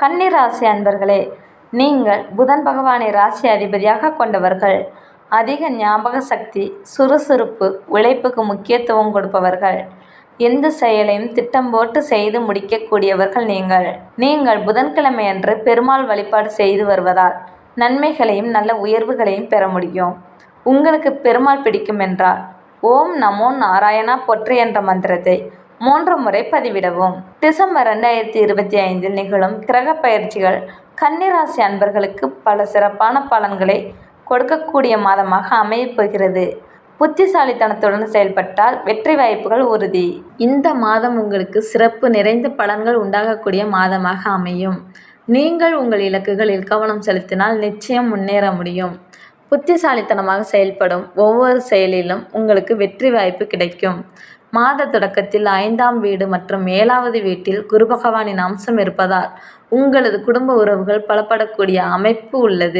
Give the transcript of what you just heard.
கன்னி ராசி அன்பர்களே நீங்கள் புதன் பகவானை ராசி அதிபதியாக கொண்டவர்கள். அதிக ஞாபக சக்தி சுறுசுறுப்பு உழைப்புக்கு முக்கியத்துவம் கொடுப்பவர்கள். எந்த செயலையும் திட்டம் போட்டு செய்து முடிக்கக்கூடியவர்கள் நீங்கள். நீங்கள் புதன்கிழமையன்று பெருமாள் வழிபாடு செய்து வருவதால் நன்மைகளையும் நல்ல உயர்வுகளையும் பெற முடியும். உங்களுக்கு பெருமாள் பிடிக்கும் என்றால் ஓம் நமோ நாராயணா பொற்று என்ற மந்திரத்தை மூன்று முறை பதிவிடவும். டிசம்பர் ரெண்டாயிரத்தி இருபத்தி ஐந்தில் நிகழும் கிரக பயிற்சிகள் கன்னிராசி அன்பர்களுக்கு பல சிறப்பான பலன்களை கொடுக்கக்கூடிய மாதமாக அமையப் போகிறது. புத்திசாலித்தனத்துடன் செயல்பட்டால் வெற்றி வாய்ப்புகள் உறுதி. இந்த மாதம் உங்களுக்கு சிறப்பு நிறைந்த பலன்கள் உண்டாகக்கூடிய மாதமாக அமையும். நீங்கள் உங்கள் இலக்குகளில் கவனம் செலுத்தினால் நிச்சயம் முன்னேற முடியும். புத்திசாலித்தனமாக செயல்படும் ஒவ்வொரு செயலிலும் உங்களுக்கு வெற்றி வாய்ப்பு கிடைக்கும். மாத தொடக்கத்தில் ஐந்தாம் வீடு மற்றும் ஏழாவது வீட்டில் குரு பகவானின் அம்சம் இருப்பதால் உங்களது குடும்ப உறவுகள் பலப்படக்கூடிய அமைப்பு உள்ளது.